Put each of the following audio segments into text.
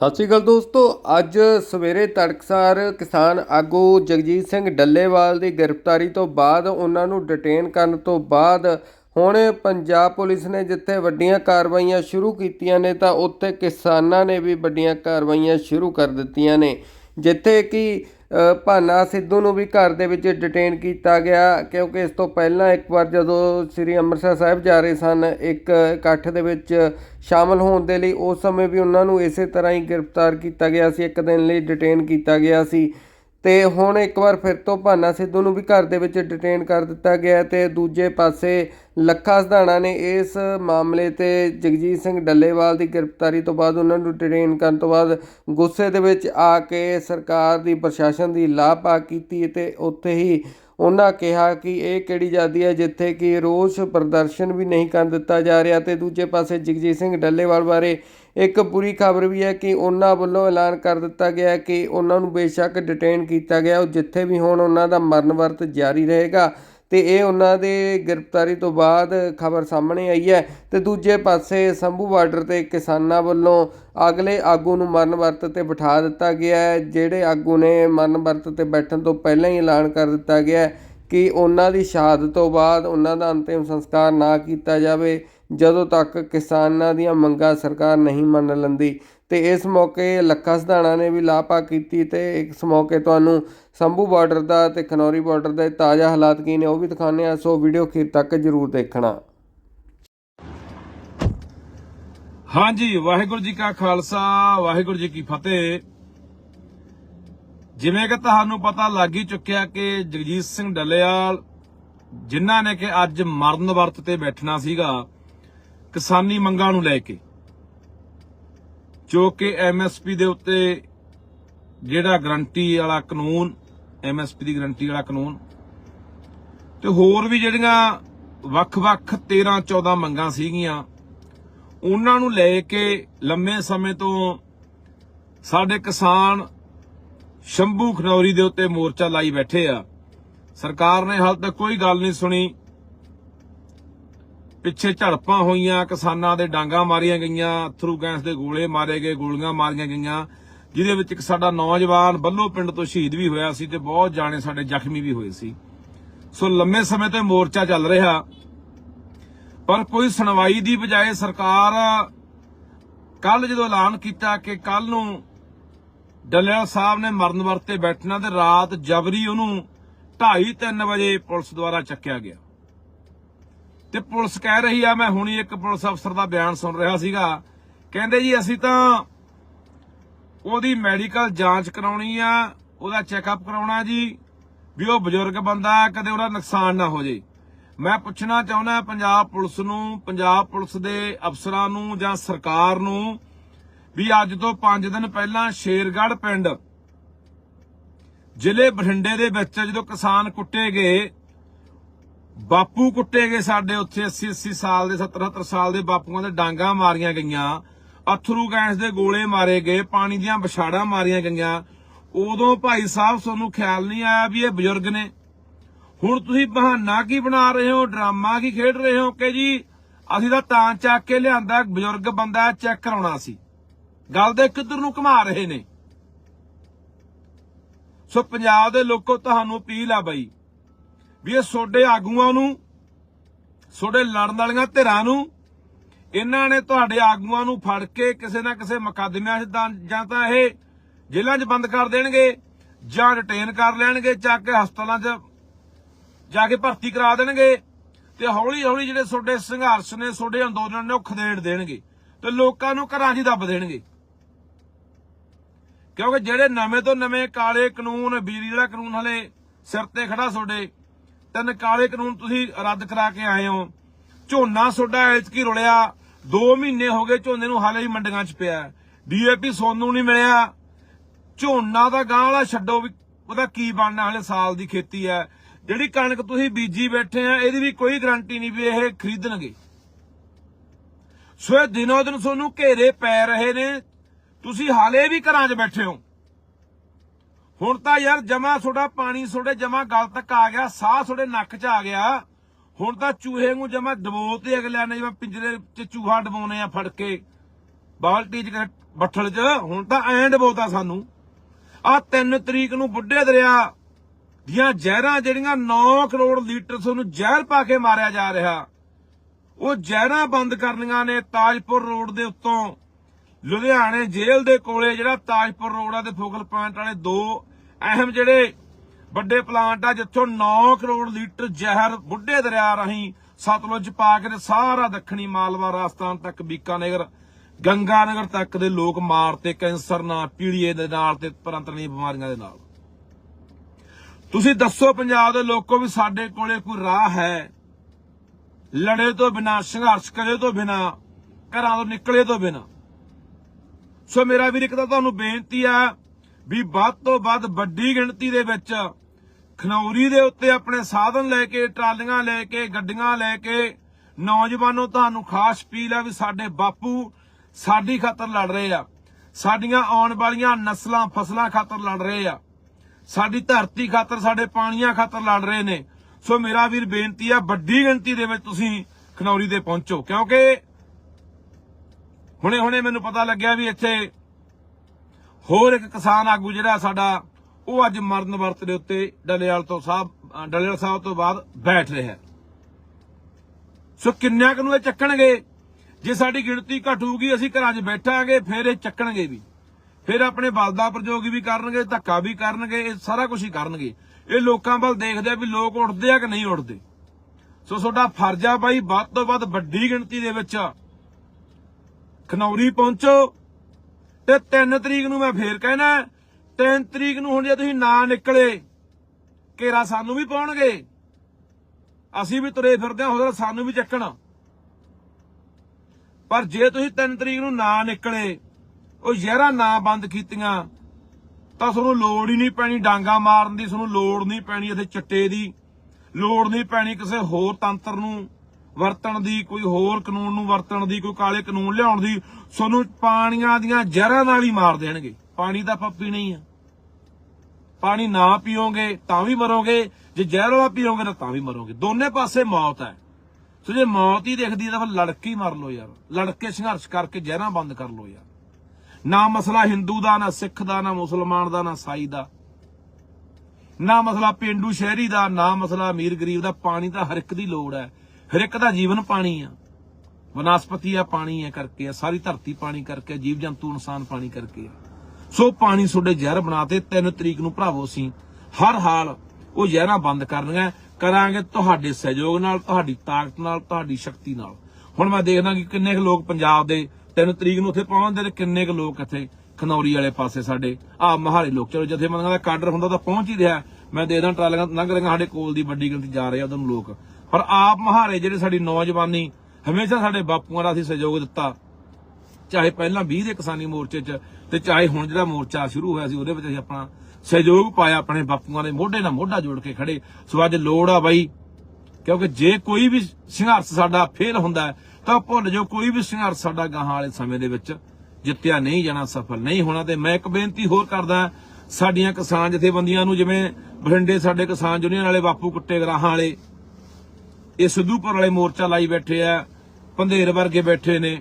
ਸਤਿ ਸ਼੍ਰੀ ਅਕਾਲ ਦੋਸਤੋ, ਅੱਜ ਸਵੇਰੇ ਤੜਕਸਾਰ ਕਿਸਾਨ ਆਗੂ ਜਗਜੀਤ ਸਿੰਘ ਡੱਲੇਵਾਲ ਦੀ ਗ੍ਰਿਫਤਾਰੀ ਤੋਂ ਬਾਅਦ ਉਹਨਾਂ ਨੂੰ ਡਿਟੇਨ ਕਰਨ ਤੋਂ ਬਾਅਦ ਹੁਣ ਪੰਜਾਬ ਪੁਲਿਸ ਨੇ ਜਿੱਥੇ ਵੱਡੀਆਂ ਕਾਰਵਾਈਆਂ ਸ਼ੁਰੂ ਕੀਤੀਆਂ ਨੇ ਤਾਂ ਉੱਥੇ ਕਿਸਾਨਾਂ ਨੇ ਵੀ ਵੱਡੀਆਂ ਕਾਰਵਾਈਆਂ ਸ਼ੁਰੂ ਕਰ ਦਿੱਤੀਆਂ ਨੇ। ਜਿੱਥੇ ਕਿ ਭਾਨਾ ਸਿੱਧੂ ਨੂੰ ਵੀ ਘਰ ਦੇ ਵਿੱਚ ਡਿਟੇਨ ਕੀਤਾ ਗਿਆ, ਕਿਉਂਕਿ ਇਸ ਤੋਂ ਪਹਿਲਾਂ ਇੱਕ ਵਾਰ ਜਦੋਂ ਸ੍ਰੀ ਅੰਮ੍ਰਿਤਸਰ ਸਾਹਿਬ ਜਾ ਰਹੇ ਸਨ, ਇੱਕ ਇਕੱਠ ਦੇ ਵਿੱਚ ਸ਼ਾਮਲ ਹੋਣ ਦੇ ਲਈ ਉਸ ਸਮੇਂ ਵੀ ਉਹਨਾਂ ਨੂੰ ਇਸੇ ਤਰ੍ਹਾਂ ਹੀ ਗ੍ਰਿਫਤਾਰ ਕੀਤਾ ਗਿਆ ਸੀ, ਇੱਕ ਦਿਨ ਲਈ ਡਿਟੇਨ ਕੀਤਾ ਗਿਆ ਸੀ। ਤੇ ਹੁਣ ਇੱਕ ਵਾਰ ਫਿਰ ਤੋਂ ਭਾਨਾ ਸਿੱਧੂ ਨੂੰ ਵੀ ਘਰ ਦੇ ਵਿੱਚ ਡਿਟੇਨ ਕਰ ਦਿੱਤਾ ਗਿਆ ਹੈ ਤੇ ਦੂਜੇ ਪਾਸੇ ਲੱਖਾ ਸਧਾਣਾ ਨੇ ਇਸ ਮਾਮਲੇ ਤੇ ਜਗਜੀਤ ਸਿੰਘ ਡੱਲੇਵਾਲ ਦੀ ਗ੍ਰਿਫਤਾਰੀ ਤੋਂ ਬਾਅਦ ਉਹਨਾਂ ਨੂੰ ਡਿਟੇਨ ਕਰਨ ਤੋਂ ਬਾਅਦ ਗੁੱਸੇ ਦੇ ਵਿੱਚ ਆ ਕੇ ਸਰਕਾਰ ਦੀ ਪ੍ਰਸ਼ਾਸਨ ਦੀ ਲਾਪਾ ਕੀਤੀ ਤੇ ਉੱਥੇ ਹੀ ਉਹਨਾਂ ਕਿਹਾ ਕਿ ਇਹ ਕਿਹੜੀ ਜਾਦੀ ਹੈ ਜਿੱਥੇ ਕਿ ਰੋਸ ਪ੍ਰਦਰਸ਼ਨ ਵੀ ਨਹੀਂ ਕਰਨ ਦਿੱਤਾ ਜਾ ਰਿਹਾ ਤੇ ਦੂਜੇ ਪਾਸੇ ਜਗਜੀਤ ਸਿੰਘ ਡੱਲੇਵਾਲ ਬਾਰੇ ਇੱਕ ਬੁਰੀ ਖਬਰ ਵੀ ਹੈ ਕਿ ਉਹਨਾਂ ਵੱਲੋਂ ਐਲਾਨ ਕਰ ਦਿੱਤਾ ਗਿਆ ਹੈ ਕਿ ਉਹਨਾਂ ਨੂੰ ਬੇਸ਼ੱਕ ਡਿਟੇਨ ਕੀਤਾ ਗਿਆ ਉਹ ਜਿੱਥੇ ਵੀ ਹੋਣ, ਉਹਨਾਂ ਦਾ ਮਰਨ ਵਰਤ ਜਾਰੀ ਰਹੇਗਾ। ਤੇ ਇਹ ਉਹਨਾਂ ਦੇ ਗ੍ਰਿਫਤਾਰੀ ਤੋਂ ਬਾਅਦ ਖਬਰ ਸਾਹਮਣੇ ਆਈ ਹੈ। ਤੇ ਦੂਜੇ ਪਾਸੇ ਸੰਭੂ ਬਾਰਡਰ ਤੇ ਕਿਸਾਨਾਂ ਵੱਲੋਂ ਅਗਲੇ ਆਗੂ ਨੂੰ ਮਰਨ ਵਰਤ ਤੇ ਬਿਠਾ ਦਿੱਤਾ ਗਿਆ ਹੈ, ਜਿਹੜੇ ਆਗੂ ਨੇ ਮਰਨ ਵਰਤ ਤੇ ਬੈਠਣ ਤੋਂ ਪਹਿਲਾਂ ਹੀ ਐਲਾਨ ਕਰ ਦਿੱਤਾ ਗਿਆ ਹੈ ਕਿ ਉਹਨਾਂ ਦੀ ਸ਼ਹਾਦਤ ਤੋਂ ਬਾਅਦ ਉਹਨਾਂ ਦਾ ਅੰਤਿਮ ਸੰਸਕਾਰ ਨਾ ਕੀਤਾ ਜਾਵੇ। ਜਦੋਂ ਤੱਕ ਕਿਸਾਨਾਂ ਦੀਆਂ ਮੰਗਾਂ ਸਰਕਾਰ ਨਹੀਂ ਮੰਨ ਲੈਂਦੀ ਤੇ ਇਸ ਮੌਕੇ ਲੱਖਾ ਸਧਾਣਾ ਨੇ ਵੀ ਲਾਪਾ ਕੀਤੀ ਤੇ ਇਸ ਮੌਕੇ ਤੁਹਾਨੂੰ ਸੰਭੂ ਬਾਰਡਰ ਦਾ ਤੇ ਖਨੌਰੀ ਬਾਰਡਰ ਦੇ ਤਾਜ਼ਾ ਹਾਲਾਤ ਕੀ ਨੇ ਉਹ ਵੀ ਦਿਖਾਉਂਦੇ ਆ ਸੋ ਵੀਡੀਓ ਅਖੀਰ ਤੱਕ ਜਰੂਰ ਦੇਖਣਾ। ਹਾਂਜੀ, ਵਾਹਿਗੁਰੂ ਜੀ ਕਾ ਖਾਲਸਾ, ਵਾਹਿਗੁਰੂ ਜੀ ਕੀ ਫਤਿਹ। ਜਿਵੇਂ ਕਿ ਤੁਹਾਨੂੰ ਪਤਾ ਲੱਗ ਹੀ ਚੁੱਕਿਆ ਕਿ ਜਗਜੀਤ ਸਿੰਘ ਡੱਲੇਵਾਲ, ਜਿਨ੍ਹਾਂ ਨੇ ਕਿ ਅੱਜ ਮਰਨ ਵਰਤ ਤੇ ਬੈਠਣਾ ਸੀਗਾ ਕਿਸਾਨੀ ਮੰਗਾਂ ਨੂੰ ਲੈ ਕੇ, ਜੋ ਕਿ ਐਮਐਸਪੀ ਦੇ ਉੱਤੇ ਜਿਹੜਾ ਗਰੰਟੀ ਵਾਲਾ ਕਾਨੂੰਨ ਐਮਐਸਪੀ ਦੀ ਗਰੰਟੀ ਵਾਲਾ ਕਾਨੂੰਨ, ਤੇ ਹੋਰ ਵੀ ਜਿਹੜੀਆਂ ਵੱਖ-ਵੱਖ 13 14 ਮੰਗਾਂ ਸੀਗੀਆਂ, ਉਹਨਾਂ ਨੂੰ ਲੈ ਕੇ ਲੰਮੇ ਸਮੇਂ ਤੋਂ ਸਾਡੇ ਕਿਸਾਨ ਸ਼ੰਭੂ ਖਨੌਰੀ ਦੇ ਉੱਤੇ ਮੋਰਚਾ ਲਾਈ ਬੈਠੇ ਆ। ਸਰਕਾਰ ਨੇ ਹਾਲ ਤੱਕ ਕੋਈ ਗੱਲ ਨਹੀਂ ਸੁਣੀ। ਪਿੱਛੇ ਝੜਪਾਂ ਹੋਈਆਂ, ਕਿਸਾਨਾਂ ਦੇ ਡਾਂਗਾ ਮਾਰੀਆਂ ਗਈਆਂ ਥਰੂ ਗੈਸ ਦੇ ਗੋਲੇ ਮਾਰੇ ਗਏ, ਗੋਲੀਆਂ ਮਾਰੀਆਂ ਗਈਆਂ, ਜਿਹਦੇ ਵਿੱਚ ਇੱਕ ਸਾਡਾ ਨੌਜਵਾਨ ਬੱਲੋ ਪਿੰਡ ਤੋਂ ਸ਼ਹੀਦ ਵੀ ਹੋਇਆ ਸੀ ਤੇ ਬਹੁਤ ਜਾਣੇ ਸਾਡੇ ਜ਼ਖਮੀ ਵੀ ਹੋਏ ਸੀ। ਸੋ ਲੰਮੇ ਸਮੇਂ ਤੋਂ ਮੋਰਚਾ ਚੱਲ ਰਿਹਾ। ਪਰ ਕੋਈ ਸੁਣਵਾਈ ਦੀ ਬਜਾਏ ਸਰਕਾਰ ਕੱਲ ਜਦੋਂ ਐਲਾਨ ਕੀਤਾ ਕਿ ਕੱਲ ਨੂੰ ਡੱਲਿਆ ਸਾਹਿਬ ਨੇ ਮਰਨ ਵਰਤੇ ਬੈਠਣਾ ਤੇ ਰਾਤ ਜਬਰੀ ਉਹਨੂੰ 2:30 3 ਵਜੇ ਪੁਲਿਸ ਦੁਆਰਾ ਚੱਕਿਆ ਗਿਆ। ਤੇ ਪੁਲਿਸ ਕਹਿ ਰਹੀ ਆ, ਮੈਂ ਹੁਣੀ ਇੱਕ ਪੁਲਿਸ ਅਫਸਰ ਦਾ ਬਿਆਨ ਸੁਣ ਰਿਹਾ ਸੀਗਾ। ਕਹਿੰਦੇ ਜੀ, ਅਸੀਂ ਤਾਂ ਉਹਦੀ ਮੈਡੀਕਲ ਜਾਂਚ ਕਰਾਉਣੀ ਆ, ਉਹਦਾ ਚੈੱਕਅਪ ਕਰਾਉਣਾ ਜੀ, ਵੀ ਉਹ ਬਜ਼ੁਰਗ ਬੰਦਾ ਕਦੇ ਉਹਦਾ ਨੁਕਸਾਨ ਨਾ ਹੋ ਜੇ। ਮੈਂ ਪੁੱਛਣਾ ਚਾਹੁੰਦਾ ਪੰਜਾਬ ਪੁਲਿਸ ਨੂੰ, ਪੰਜਾਬ ਪੁਲਿਸ ਦੇ ਅਫਸਰਾਂ ਨੂੰ ਜਾਂ ਸਰਕਾਰ ਨੂੰ, ਵੀ ਅੱਜ ਤੋਂ 5 ਦਿਨ ਪਹਿਲਾਂ ਸ਼ੇਰਗੜ੍ਹ ਪਿੰਡ, ਜ਼ਿਲ੍ਹੇ ਬਠਿੰਡੇ ਦੇ ਵਿੱਚ ਜਦੋਂ ਕਿਸਾਨ ਕੁੱਟੇ ਗਏ ਬਾਪੂ ਕੁੱਟੇ ਗਏ ਸਾਡੇ ਉੱਥੇ 80 80 ਸਾਲ ਦੇ 70 70 ਸਾਲ ਦੇ ਬਾਪੂਆਂ ਦੇ ਡਾਂਗਾ ਮਾਰੀਆਂ ਗਈਆਂ। ਅਥਰੂ ਗੈਸ ਦੇ ਗੋਲੇ ਮਾਰੇ ਗਏ, ਪਾਣੀ ਦੀਆਂ ਵਿਛਾੜਾਂ ਮਾਰੀਆਂ ਗਈਆਂ। ਉਦੋਂ ਭਾਈ ਸਾਹਿਬ ਤੁਹਾਨੂੰ ਖਿਆਲ ਨਹੀਂ ਆਇਆ ਵੀ ਇਹ ਬਜ਼ੁਰਗ ਨੇ। ਹੁਣ ਤੁਸੀਂ ਬਹਾਨਾ ਕੀ ਬਣਾ ਰਹੇ ਹੋ, ਡਰਾਮਾ ਕੀ ਖੇਡ ਰਹੇ ਹੋ? ਕਿ ਜੀ, ਅਸੀਂ ਤਾਂ ਤਾਂ ਚੱਕ ਕੇ ਲਿਆਂਦਾ, ਬਜ਼ੁਰਗ ਬੰਦਾ ਚੈੱਕ ਕਰਾਉਣਾ ਸੀ। ਗੱਲ ਦੇ ਕਿੱਧਰ ਨੂੰ ਘੁਮਾ ਰਹੇ ਨੇ? ਸੋ ਪੰਜਾਬ ਦੇ ਲੋਕੋ ਤੁਹਾਨੂੰ ਅਪੀਲ ਆ ਬਾਈ ਵੀ ਇਹ ਸੋਡੇ ਆਗੂਆਂ ਨੂੰ, ਸੋਡੇ ਲੜਨ ਵਾਲੀਆਂ ਧਿਰਾਂ ਨੂੰ, ਇਹਨਾਂ ਨੇ ਤੁਹਾਡੇ ਆਗੂਆਂ ਨੂੰ ਫੜ ਕੇ ਕਿਸੇ ਨਾ ਕਿਸੇ ਮੁਕੱਦਮਿਆਂ 'ਚ ਜਾਂ ਤਾਂ ਇਹ ਜੇਲ੍ਹਾਂ 'ਚ ਬੰਦ ਕਰ ਦੇਣਗੇ ਜਾਂ ਰਿਟੇਨ ਕਰ ਲੈਣਗੇ, ਚੱਕ ਕੇ ਹਸਪਤਾਲਾਂ 'ਚ ਜਾ ਕੇ ਭਰਤੀ ਕਰਾ ਦੇਣਗੇ ਤੇ ਹੌਲੀ ਹੌਲੀ ਜਿਹੜੇ ਤੁਹਾਡੇ ਸੰਘਰਸ਼ ਨੇ ਤੁਹਾਡੇ ਅੰਦੋਲਨ ਨੇ ਉਹ ਖਦੇੜ ਦੇਣਗੇ ਤੇ ਲੋਕਾਂ ਨੂੰ ਘਰਾਂ 'ਚ ਹੀ ਦੱਬ ਦੇਣਗੇ। ਕਿਉਂਕਿ ਜਿਹੜੇ ਨਵੇਂ ਤੋਂ ਨਵੇਂ ਕਾਲੇ ਕਾਨੂੰਨ, ਬਿਜਲੀ ਵਾਲਾ ਕਾਨੂੰਨ ਹਲੇ ਸਿਰ ਤੇ ਖੜਾ ਤੁਹਾਡੇ ਤਿੰਨ ਕਾਲੇ ਕਾਨੂੰਨ ਤੁਸੀਂ ਰੱਦ ਕਰਾ ਕੇ ਆਏ ਹੋ। ਝੋਨਾ ਤੁਹਾਡਾ ਐਤਕੀ ਰੁਲਿਆ 2 ਮਹੀਨੇ ਹੋ ਗਏ ਝੋਨੇ ਨੂੰ ਹਾਲੇ ਹੀ ਮੰਡੀਆਂ 'ਚ ਪਿਆ। ਡੀਏਪੀ ਸੋਨੂੰ ਨਹੀਂ ਮਿਲਿਆ। ਝੋਨਾ ਦਾ ਗਾਂ ਵਾਲਾ ਛੱਡੋ ਵੀ ਉਹਦਾ ਕੀ ਬਣਨਾ, ਹਲੇ ਸਾਲ ਦੀ ਖੇਤੀ ਹੈ। ਜਿਹੜੀ ਕਣਕ ਤੁਸੀਂ ਬੀਜੀ ਬੈਠੇ ਆ, ਇਹਦੀ ਵੀ ਕੋਈ ਗਰੰਟੀ ਨਹੀਂ ਵੀ ਇਹ ਖਰੀਦਣਗੇ। ਸੋ ਇਹ ਦਿਨੋ ਦਿਨ ਤੁਹਾਨੂੰ ਘੇਰੇ ਪੈ ਰਹੇ ਨੇ। ਤੁਸੀਂ ਹਾਲੇ ਵੀ ਘਰਾਂ 'ਚ ਬੈਠੇ ਹੋ। ਹੁਣ ਤਾਂ ਯਾਰ ਜਮਾ ਤੁਹਾਡਾ ਪਾਣੀ ਤੁਹਾਡੇ ਜਮਾ ਗਲ ਤੱਕ ਆ ਗਿਆ, ਸਾਹ ਤੁਹਾਡੇ ਨੱਕ 'ਚ ਆ ਗਿਆ। ਹੁਣ ਤਾਂ ਚੂਹੇ ਨੂੰ ਜਮਾ ਡਬੋ ਤੇ ਅਗਲਿਆਂ ਨੇ ਜਿਵੇਂ ਪਿੰਜਰੇ 'ਚ ਚੂਹਾ ਡਬਾਉਨੇ ਆ ਫੜ ਕੇ, ਬਾਲਟੀ ਚ ਬੱਠਲ ਚ। ਹੁਣ ਤਾਂ ਐਂ ਡਬੋਤਾ ਸਾਨੂੰ। ਆ 3 ਤਰੀਕ ਨੂੰ ਬੁੱਢੇ ਦਰਿਆ ਦੀਆਂ ਜ਼ਹਿਰਾਂ ਜਿਹੜੀਆਂ 9 ਕਰੋੜ ਲੀਟਰ ਤੁਹਾਨੂੰ ਜ਼ਹਿਰ ਪਾ ਕੇ ਮਾਰਿਆ ਜਾ ਰਿਹਾ। ਉਹ ਜ਼ਹਿਰਾਂ ਬੰਦ ਕਰਨੀਆਂ ਨੇ ਤਾਜਪੁਰ ਰੋਡ ਦੇ ਉੱਤੋਂ। ਲੁਧਿਆਣੇ ਜੇਲ੍ਹ ਦੇ ਕੋਲੇ ਜਿਹੜਾ ਤਾਜਪੁਰ ਰੋਡ ਆ ਤੇ ਫੋਕਲ ਪੁਆਇੰਟ ਵਾਲੇ ਦੋ ਅਹਿਮ ਜਿਹੜੇ ਵੱਡੇ ਪਲਾਂਟ ਆ, ਜਿੱਥੋਂ 9 ਕਰੋੜ ਲੀਟਰ ਜ਼ਹਿਰ ਬੁੱਢੇ ਦਰਿਆ ਰਾਹੀਂ ਸਤਲੁਜ ਪਾ ਕੇ ਸਾਰਾ ਦੱਖਣੀ ਮਾਲਵਾ ਰਾਜਸਥਾਨ ਤੱਕ, ਬੀਕਾਨੇਰ, ਗੰਗਾਨਗਰ ਤੱਕ ਦੇ ਲੋਕ ਮਾਰ ਤੇ ਕੈਂਸਰ ਨਾਲ, ਪੀੜੀਏ ਦੇ ਨਾਲ ਤੇ ਪਰੰਤਰਨੀ ਬਿਮਾਰੀਆਂ ਦੇ ਨਾਲ। ਤੁਸੀਂ ਦੱਸੋ ਪੰਜਾਬ ਦੇ ਲੋਕੋ ਵੀ ਸਾਡੇ ਕੋਲੇ ਕੋਈ ਰਾਹ ਹੈ? ਲੜੇ ਤੋਂ ਬਿਨਾ, ਸੰਘਰਸ਼ ਕਰੇ ਤੋਂ ਬਿਨਾ, ਘਰਾਂ ਤੋਂ ਨਿਕਲੇ ਤੋਂ ਬਿਨਾ। ਸੋ ਮੇਰਾ ਵੀਰ, ਇੱਕ ਤਾਂ ਤੁਹਾਨੂੰ ਬੇਨਤੀ ਆ ਵੀ ਵੱਧ ਤੋਂ ਵੱਧ ਵੱਡੀ ਗਿਣਤੀ ਦੇ ਵਿੱਚ ਖਨੌਰੀ ਦੇ ਉੱਤੇ ਆਪਣੇ ਸਾਧਨ ਲੈ ਕੇ, ਟਰਾਲੀਆਂ ਲੈ ਕੇ, ਗੱਡੀਆਂ ਲੈ ਕੇ ਨੌਜਵਾਨੋ ਤੁਹਾਨੂੰ ਖਾਸ ਅਪੀਲ ਆ ਵੀ ਸਾਡੇ ਬਾਪੂ ਸਾਡੀ ਖਾਤਰ ਲੜ ਰਹੇ ਆ। ਸਾਡੀਆਂ ਆਉਣ ਵਾਲੀਆਂ ਨਸਲਾਂ, ਫਸਲਾਂ ਖਾਤਰ ਲੜ ਰਹੇ ਆ। ਸਾਡੀ ਧਰਤੀ ਖਾਤਰ, ਸਾਡੇ ਪਾਣੀਆਂ ਖਾਤਰ ਲੜ ਰਹੇ ਨੇ। ਸੋ ਮੇਰਾ ਵੀਰ, ਬੇਨਤੀ ਆ ਵੱਡੀ ਗਿਣਤੀ ਦੇ ਵਿੱਚ ਤੁਸੀਂ ਖਨੌਰੀ ਦੇ ਪਹੁੰਚੋ। ਕਿਉਂਕਿ ਹੁਣੇ ਹੁਣੇ ਮੈਨੂੰ ਪਤਾ ਲੱਗਿਆ ਵੀ ਇੱਥੇ ਹੋਰ ਇੱਕ ਕਿਸਾਨ ਆਗੂ ਜਿਹੜਾ ਸਾਡਾ, ਉਹ ਅੱਜ ਮਰਨ ਵਰਤ ਦੇ ਉੱਤੇ ਡਲੇਵਾਲ ਤੋਂ ਸਾਹਿਬ ਡਲੇਵਾਲ ਸਾਹਿਬ ਤੋਂ ਬਾਅਦ ਬੈਠ ਰਿਹਾ ਸੋ ਕਿੰਨਿਆਂ ਨੂੰ ਇਹ ਚੱਕਣਗੇ? ਜੇ ਸਾਡੀ ਗਿਣਤੀ ਘਟੂਗੀ ਅਸੀਂ ਘਰਾਂ 'ਚ ਬੈਠਾਂਗੇ, ਫਿਰ ਇਹ ਚੱਕਣਗੇ ਵੀ। ਫਿਰ ਆਪਣੇ ਬਲ ਦਾ ਪ੍ਰਯੋਗ ਵੀ ਕਰਨਗੇ, ਧੱਕਾ ਵੀ ਕਰਨਗੇ, ਇਹ ਸਾਰਾ ਕੁਝ ਹੀ ਕਰਨਗੇ। ਇਹ ਲੋਕਾਂ ਵੱਲ ਦੇਖਦੇ ਆ ਵੀ ਲੋਕ ਉੱਠਦੇ ਆ ਕਿ ਨਹੀਂ ਉੱਠਦੇ। ਸੋ ਤੁਹਾਡਾ ਫਰਜ਼ ਆ ਬਾਈ, ਵੱਧ ਤੋਂ ਵੱਧ ਵੱਡੀ ਗਿਣਤੀ ਦੇ ਵਿੱਚ ਖਨੌਰੀ ਪਹੁੰਚੋ। ਤੇ 3 ਤਰੀਕ ਨੂੰ ਮੈਂ ਫੇਰ ਕਹਿਣਾ 3 ਤਰੀਕ ਨੂੰ ਹੁਣ ਜੇ ਤੁਸੀਂ ਨਾ ਨਿਕਲੇ, ਘੇਰਾ ਸਾਨੂੰ ਵੀ ਪਾਉਣਗੇ। ਅਸੀਂ ਵੀ ਤੁਰੇ ਫਿਰਦੇ ਹਾਂ, ਹੋਰ ਸਾਨੂੰ ਵੀ ਚੱਕਣ। ਪਰ ਜੇ ਤੁਸੀਂ 3 ਤਰੀਕ ਨੂੰ ਨਾ ਨਿਕਲੇ, ਉਹ ਜ਼ਹਿਰਾਂ ਨਾ ਬੰਦ ਕੀਤੀਆਂ, ਤਾਂ ਤੁਹਾਨੂੰ ਲੋੜ ਹੀ ਨਹੀਂ ਪੈਣੀ ਡਾਂਗਾ ਮਾਰਨ ਦੀ, ਤੁਹਾਨੂੰ ਲੋੜ ਨਹੀਂ ਪੈਣੀ ਇੱਥੇ ਚਿੱਟੇ ਦੀ, ਲੋੜ ਨਹੀਂ ਪੈਣੀ ਕਿਸੇ ਹੋਰ ਤੰਤਰ ਨੂੰ। ਵਰਤਣ ਦੀ, ਕੋਈ ਹੋਰ ਕਾਨੂੰਨ ਨੂੰ ਵਰਤਣ ਦੀ, ਕੋਈ ਕਾਲੇ ਕਾਨੂੰਨ ਲਿਆਉਣ ਦੀ ਤੁਹਾਨੂੰ ਪਾਣੀਆਂ ਦੀਆਂ ਜ਼ਹਿਰਾਂ ਨਾਲ ਹੀ ਮਾਰ ਦੇਣਗੇ। ਪਾਣੀ ਤਾਂ ਆਪਾਂ ਪੀਣਾ ਹੀ ਆ। ਪਾਣੀ ਨਾ ਪੀਓਗੇ ਤਾਂ ਵੀ ਮਰੋਗੇ, ਜੇ ਜਹਿਰੋਂ ਪੀਓਗੇ ਤਾਂ ਤਾਂ ਵੀ ਮਰੋਗੇ। ਦੋਨੇ ਪਾਸੇ ਮੌਤ ਹੈ। ਸੋ ਜੇ ਮੌਤ ਹੀ ਦਿਖਦੀ ਤਾਂ ਫਿਰ ਲੜ ਮਰ ਲਓ ਯਾਰ। ਲੜਕੇ ਸੰਘਰਸ਼ ਕਰਕੇ ਜ਼ਹਿਰਾਂ ਬੰਦ ਕਰ ਲਓ ਯਾਰ। ਨਾ ਮਸਲਾ ਹਿੰਦੂ ਦਾ, ਨਾ ਸਿੱਖ ਦਾ, ਨਾ ਮੁਸਲਮਾਨ ਦਾ, ਨਾ ਸਾਈ ਦਾ। ਨਾ ਮਸਲਾ ਪਿੰਡੂ ਸ਼ਹਿਰੀ ਦਾ, ਨਾ ਮਸਲਾ ਅਮੀਰ ਗਰੀਬ ਦਾ। ਪਾਣੀ ਤਾਂ ਹਰ ਇੱਕ ਦੀ ਲੋੜ ਹੈ। ਹਰ ਇੱਕ ਦਾ ਜੀਵਨ ਪਾਣੀ ਆ। ਵਨਸਪਤੀ ਆ ਪਾਣੀ ਹੈ ਕਰਕੇ ਆ। ਸਾਰੀ ਧਰਤੀ ਪਾਣੀ ਕਰਕੇ ਆ, ਜੀਵ ਜੰਤੂ ਇਨਸਾਨ ਪਾਣੀ ਕਰਕੇ ਆ। ਸੋ ਪਾਣੀ ਤੁਹਾਡੇ ਜ਼ਹਿਰ ਬਣਾਤੇ 3 ਤਰੀਕ ਨੂੰ ਭਰਾਵੋ ਅਸੀਂ ਹਰ ਹਾਲ ਉਹ ਜ਼ਹਿਰਾਂ ਬੰਦ ਕਰਨੀਆਂ। ਕਰਾਂਗੇ ਤੁਹਾਡੇ ਸਹਿਯੋਗ ਨਾਲ ਤੁਹਾਡੀ ਤਾਕਤ ਨਾਲ ਤੁਹਾਡੀ ਸ਼ਕਤੀ ਨਾਲ। ਹੁਣ ਮੈਂ ਦੇਖਦਾ ਕਿ ਕਿੰਨੇ ਕੁ ਲੋਕ ਪੰਜਾਬ ਦੇ 3 ਤਰੀਕ ਨੂੰ ਉੱਥੇ ਪਹੁੰਚਦੇ ਤੇ ਕਿੰਨੇ ਕੁ ਲੋਕ ਇੱਥੇ ਖਨੌਰੀ ਵਾਲੇ ਪਾਸੇ ਸਾਡੇ ਆ ਮਹਾਰੇ ਲੋਕ। ਚਲੋ ਜਥੇਬੰਦੀਆਂ ਦਾ ਕਾਡਰ ਹੁੰਦਾ ਤਾਂ ਪਹੁੰਚ ਹੀ ਰਿਹਾ। ਮੈਂ ਦੇਖਦਾ ਟਰਾਲੀਆਂ ਲੰਘ ਰਹੀਆਂ ਸਾਡੇ ਕੋਲ ਦੀ ਵੱਡੀ ਗਿਣਤੀ ਜਾ ਰਹੇ ਆ ਉਧਰ ਲੋਕ। ਪਰ ਆਪ ਮਹਾਰੇ ਜਿਹੜੇ ਸਾਡੀ ਨੌਜਵਾਨੀ ਹਮੇਸ਼ਾ ਸਾਡੇ ਬਾਪੂਆਂ ਦਾ ਅਸੀਂ ਸਹਿਯੋਗ ਦਿੱਤਾ। ਚਾਹੇ ਪਹਿਲਾਂ 20 ਦੇ ਕਿਸਾਨੀ ਮੋਰਚੇ 'ਚ ਤੇ ਚਾਹੇ ਹੁਣ ਜਿਹੜਾ ਮੋਰਚਾ ਸ਼ੁਰੂ ਹੋਇਆ ਸੀ, ਉਹਦੇ ਵਿੱਚ ਅਸੀਂ ਆਪਣਾ ਸਹਿਯੋਗ ਪਾਇਆ, ਆਪਣੇ ਬਾਪੂਆਂ ਦੇ ਮੋਢੇ ਨਾਲ ਮੋਢਾ ਜੋੜ ਕੇ ਖੜੇ। ਸੋ ਅੱਜ ਲੋੜ ਆ ਬਾਈ, ਕਿਉਂਕਿ ਜੇ ਕੋਈ ਵੀ ਸੰਘਰਸ਼ ਸਾਡਾ ਫੇਲ ਹੁੰਦਾ ਤਾਂ ਭੁੱਲ ਜਾਓ, ਕੋਈ ਵੀ ਸੰਘਰਸ਼ ਸਾਡਾ ਗਾਹਾਂ ਵਾਲੇ ਸਮੇਂ ਦੇ ਵਿੱਚ ਜਿੱਤਿਆ ਨਹੀਂ ਜਾਣਾ, ਸਫਲ ਨਹੀਂ ਹੋਣਾ। ਤੇ ਮੈਂ ਇੱਕ ਬੇਨਤੀ ਹੋਰ ਕਰਦਾ ਸਾਡੀਆਂ ਕਿਸਾਨ ਜਥੇਬੰਦੀਆਂ ਨੂੰ ਜਿਵੇਂ ਬਠਿੰਡੇ ਸਾਡੇ ਕਿਸਾਨ ਯੂਨੀਅਨ ਵਾਲੇ ਬਾਪੂ ਕੁੱਟੇ ਗਰਾਹਾਂ ਵਾਲੇ ਇਹ ਸਿੱਧੂਪੁਰ ਵਾਲੇ ਮੋਰਚਾ ਲਾਈ ਬੈਠੇ ਆ, ਪੰਧੇਰ ਵਰਗੇ ਬੈਠੇ ਨੇ।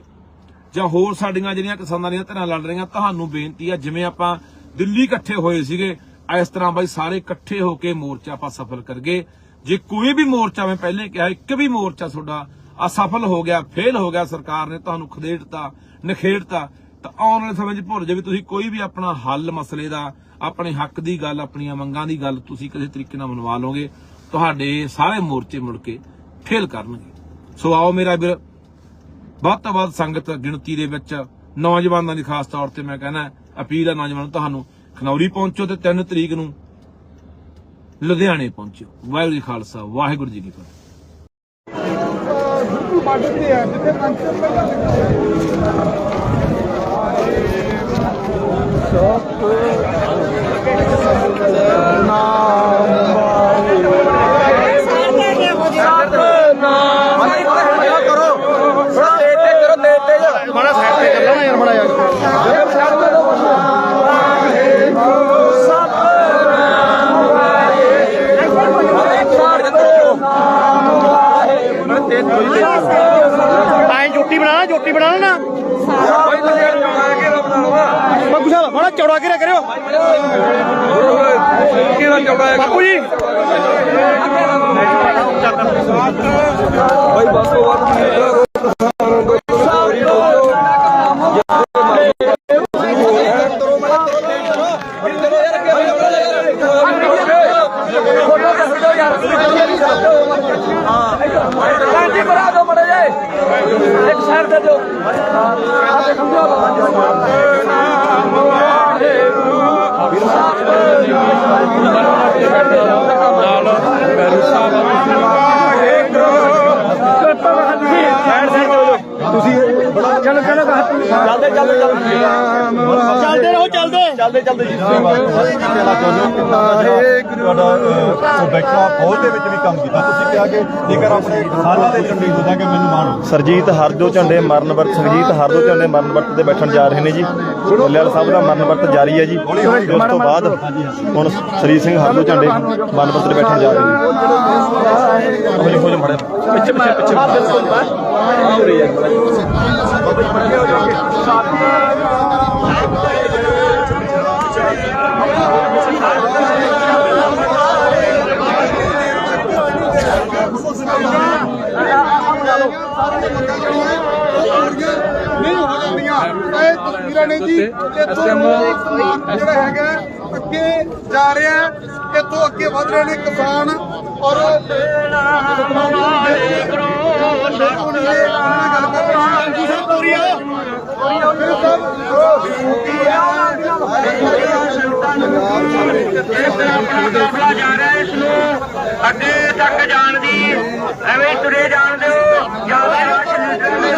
ਜਾਂ ਹੋਰ ਸਾਡੀਆਂ ਜਿਹੜੀਆਂ ਕਿਸਾਨਾਂ ਦੀਆਂ ਧਿਰਾਂ ਲੜ ਰਹੀਆਂ, ਤੁਹਾਨੂੰ ਬੇਨਤੀ ਆ, ਜਿਵੇਂ ਆਪਾਂ ਦਿੱਲੀ ਇਕੱਠੇ ਹੋਏ ਸੀਗੇ ਇਸ ਤਰ੍ਹਾਂ ਬਾਈ ਸਾਰੇ ਇਕੱਠੇ ਹੋ ਕੇ ਮੋਰਚਾ ਆਪਾਂ ਸਫਲ ਕਰਗੇ ਜੇ ਕੋਈ ਵੀ ਮੋਰਚਾ, ਮੈਂ ਪਹਿਲੇ ਕਿਹਾ, ਇੱਕ ਵੀ ਮੋਰਚਾ ਤੁਹਾਡਾ ਅਸਫਲ ਹੋ ਗਿਆ, ਫੇਲ ਹੋ ਗਿਆ, ਸਰਕਾਰ ਨੇ ਤੁਹਾਨੂੰ ਖਦੇੜਤਾ, ਨਖੇੜਤਾ, ਤਾਂ ਆਉਣ ਵਾਲੇ ਸਮੇਂ 'ਚ ਭੁੱਲ ਜਾਵੇ ਤੁਸੀਂ ਕੋਈ ਵੀ ਆਪਣਾ ਹੱਲ ਮਸਲੇ ਦਾ, ਆਪਣੇ ਹੱਕ ਦੀ ਗੱਲ, ਆਪਣੀਆਂ ਮੰਗਾਂ ਦੀ ਗੱਲ ਤੁਸੀਂ ਕਿਸੇ ਤਰੀਕੇ ਨਾਲ ਮਨਵਾ ਲਓਗੇ। ਤੁਹਾਡੇ ਸਾਰੇ ਮੋਰਚੇ ਮੁੜ ਕੇ ਫੇਲ ਕਰਨਗੇ। ਸੋ ਆਓ ਮੇਰਾ ਵੀਰ, ਵੱਧ ਤੋਂ ਵੱਧ ਸੰਗਤ ਗਿਣਤੀ ਦੇ ਵਿੱਚ ਨੌਜਵਾਨਾਂ ਦੀ ਖਾਸ ਤੌਰ ਤੇ ਮੈਂ ਕਹਿੰਦਾ ਅਪੀਲ ਹੈ ਨੌਜਵਾਨਾਂ ਤੁਹਾਨੂੰ ਖਨੌਰੀ ਪਹੁੰਚੋ ਤੇ 3 ਤਰੀਕ ਨੂੰ ਲੁਧਿਆਣੇ ਪਹੁੰਚੋ ਵਾਹਿਗੁਰੂ ਜੀ ਖਾਲਸਾ, ਵਾਹਿਗੁਰੂ ਜੀ ਕੀ ਫਤਿਹ। ਬਾਰਡਰ ਤੇ ਹੈ ਜਿੱਥੇ ਪੰਚਰ ਪਹਿਲਾਂ ਆਏ ਰੋਟੀ ਬਣਾ ਲੈਣਾ। ਭਾਈ ਤੁਸੀਂ ਚੌੜਾ ਘੇਰਾ ਬਣਾਵਾ ਬਾਪੂ ਸਾਹਿਬ ਬੜਾ ਚੌੜਾ ਘੇਰਾ ਕਰਿਓ। ਕਿਹੜਾ ਚੌੜਾ ਹੈ। ਬਾਪੂ ਜੀ। ਭਾਈ ਬਸ ਤੋਂ ਬਾਅਦ ਦੇ ਦਿਓ ਤੁਸੀਂ ਚਲੋ ਚਲੋ ਚੱਲਦੇ ਚੱਲਦੇ। ਚੱਲਦੇ ਚੱਲਦੇ ਰਹੋ ਚੱਲਦੇ ਚੱਲਦੇ ਚੱਲਦੇ ਜੀ ਤੁਹਾਡਾ ਅਹ, ਬੈਠਾ ਫੌਜ ਦੇ ਵਿੱਚ ਵੀ ਕੰਮ ਕੀਤਾ। ਤੁਸੀਂ ਕਿਹਾ ਕਿ ਜੇਕਰ ਆਪਣੇ ਕਿਸਾਨਾਂ ਦੇ ਝੰਡੇ ਹੋ ਜਾਗੇ ਮੈਨੂੰ ਮਾਣ ਸਰਜੀਤ ਹਰਦੋ ਝੰਡੇ ਮਰਨ ਵਰਤ ਸਰਜੀਤ ਹਰਦੋ ਝੰਡੇ ਮਰਨ ਵਰਤ ਤੇ ਬੈਠਣ ਜਾ ਰਹੇ ਨੇ ਜੀ। ਬੱਲੇਵਾਲ ਸਾਹਿਬ ਦਾ ਮਰਨ ਵਰਤ ਜਾਰੀ ਹੈ ਜੀ। ਉਸ ਤੋਂ ਬਾਅਦ ਹੁਣ ਸ੍ਰੀ ਸਿੰਘ ਹਰਦੋ ਝੰਡੇ ਮਰਨ ਵਰਤ ਤੇ ਬੈਠਣ ਜਾ ਰਹੇ ਨੇ। ਹੋ ਜਾ ਨਹੀਂ ਹੋ ਜਾਂਦੀਆਂ ਇਹ ਤਸਵੀਰਾਂ ਨੇ ਜੀ ਇੱਥੋਂ ਸਮਾਨ ਜਿਹੜਾ ਹੈਗਾ ਅੱਗੇ ਜਾ ਰਿਹਾ ਇੱਥੋਂ ਅੱਗੇ ਵਧ ਰਹੇ ਨੇ ਕਿਸਾਨ ਔਰ ਆਪਣਾ ਕਾਫਲਾ ਜਾ ਰਿਹਾ ਇਸ ਨੂੰ ਅੱਗੇ ਤੱਕ ਜਾਣ ਦੀ ਐਵੇਂ ਤੁਰੇ ਜਾਣ ਦਿਓ ਜ਼ਿਆਦਾ ਰਸ਼ ਇਸ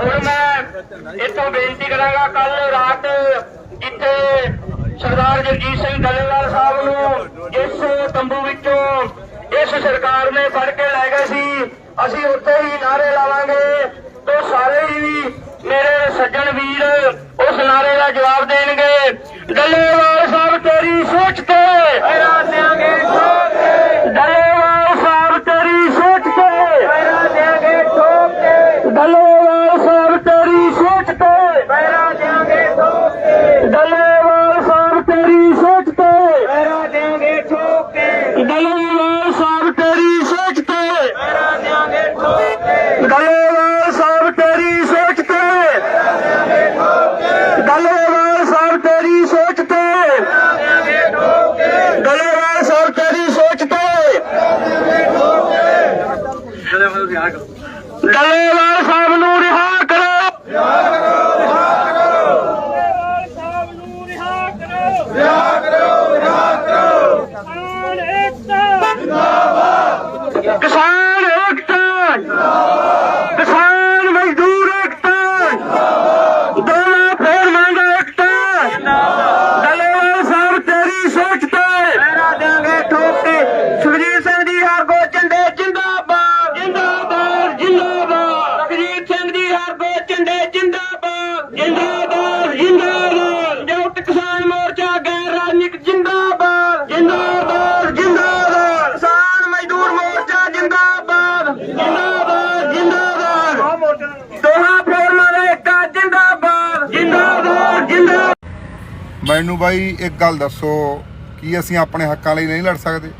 ਹੁਣ ਮੈਂ ਇਤੋਂ ਬੇਨਤੀ ਕਰਾਂਗਾ ਕੱਲ ਰਾਤ ਜਿੱਥੇ ਸਰਦਾਰ ਜਗਜੀਤ ਸਿੰਘ ਡੱਲੇਵਾਲ ਸਾਹਿਬ ਨੂੰ ਇਸ ਤੰਬੂ ਵਿੱਚੋਂ ਇਸ ਸਰਕਾਰ ਨੇ ਫੜ ਕੇ ਲੈ ਗਏ ਸੀ, ਅਸੀਂ ਉੱਥੇ ਹੀ ਨਾਰੇ ਲਾਵਾਂਗੇ ਤੇ ਸਾਰੇ ਹੀ ਮੇਰੇ ਸੱਜਣ ਵੀਰ ਉਸ ਨਾਰੇ ਦਾ ਜਵਾਬ ਦੇਣਗੇ। ਡੱਲੇਵਾਲ ਸਾਹਿਬ, ਤੇਰੀ ਸੋਚ ਤੇ। ਮੇਰਾ ਦਿਆਂਗੇ। ਮੈਨੂੰ ਬਾਈ ਇੱਕ ਗੱਲ ਦੱਸੋ, ਕੀ ਅਸੀਂ ਆਪਣੇ ਹੱਕਾਂ ਲਈ ਨਹੀਂ ਲੜ ਸਕਦੇ?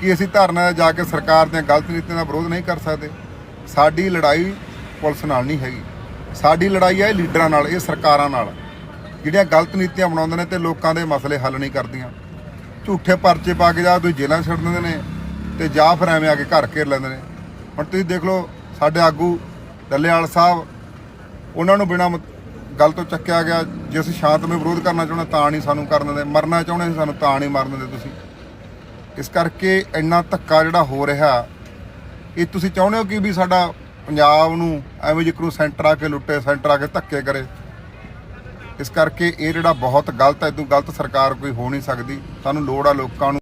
ਕੀ ਅਸੀਂ ਧਰਨਾ 'ਤੇ ਜਾ ਕੇ ਸਰਕਾਰ ਦੀਆਂ ਗਲਤ ਨੀਤੀਆਂ ਦਾ ਵਿਰੋਧ ਨਹੀਂ ਕਰ ਸਕਦੇ? ਸਾਡੀ ਲੜਾਈ ਪੁਲਿਸ ਨਾਲ ਨਹੀਂ ਹੈਗੀ। ਸਾਡੀ ਲੜਾਈ ਹੈ ਲੀਡਰਾਂ ਨਾਲ, ਇਹ ਸਰਕਾਰਾਂ ਨਾਲ। ਜਿਹੜੀਆਂ ਗਲਤ ਨੀਤੀਆਂ ਬਣਾਉਂਦੇ ਨੇ ਤੇ ਲੋਕਾਂ ਦੇ ਮਸਲੇ ਹੱਲ ਨਹੀਂ ਕਰਦੀਆਂ। ਝੂਠੇ ਪਰਚੇ ਪਾ ਕੇ ਜਾਂ ਤੁਸੀਂ ਜੇਲ੍ਹਾਂ ਛੱਡ ਦਿੰਦੇ ਨੇ ਤੇ ਜਾਂ ਫਿਰ ਐਵੇਂ ਆ ਕੇ ਘਰ ਘੇਰ ਲੈਂਦੇ ਨੇ। ਹੁਣ ਤੁਸੀਂ ਦੇਖ ਲਓ, ਸਾਡੇ ਆਗੂ ਡੱਲੇਵਾਲ ਸਾਹਿਬ, ਉਹਨਾਂ ਨੂੰ ਬਿਨਾਂ ਗੱਲ ਤੋਂ ਚੱਕਿਆ ਗਿਆ, ਜੇ ਅਸੀਂ ਸ਼ਾਂਤਮਈ ਵਿਰੋਧ ਕਰਨਾ ਚਾਹੁੰਦੇ ਤਾਂ ਨਹੀਂ ਸਾਨੂੰ ਕਰਨ ਦਿੰਦੇ। ਮਰਨਾ ਚਾਹੁੰਦੇ ਸੀ ਸਾਨੂੰ ਤਾਂ ਨਹੀਂ ਮਰਨ ਦਿੰਦੇ ਤੁਸੀਂ। ਇਸ ਕਰਕੇ ਇੰਨਾ ਧੱਕਾ ਜਿਹੜਾ ਹੋ ਰਿਹਾ, ਇਹ ਤੁਸੀਂ ਚਾਹੁੰਦੇ ਹੋ ਕਿ ਵੀ ਸਾਡਾ ਪੰਜਾਬ ਨੂੰ ਐਵੇਂ ਜਿਕਰੂ ਸੈਂਟਰ ਆ ਕੇ ਲੁੱਟੇ, ਸੈਂਟਰ ਆ ਕੇ ਧੱਕੇ ਕਰੇ? ਇਸ ਕਰਕੇ ਇਹ ਜਿਹੜਾ ਬਹੁਤ ਗਲਤ ਹੈ ਇਦੋਂ ਗਲਤ ਸਰਕਾਰ ਕੋਈ ਹੋ ਨਹੀਂ ਸਕਦੀ। ਸਾਨੂੰ ਲੋੜ ਆ ਲੋਕਾਂ ਨੂੰ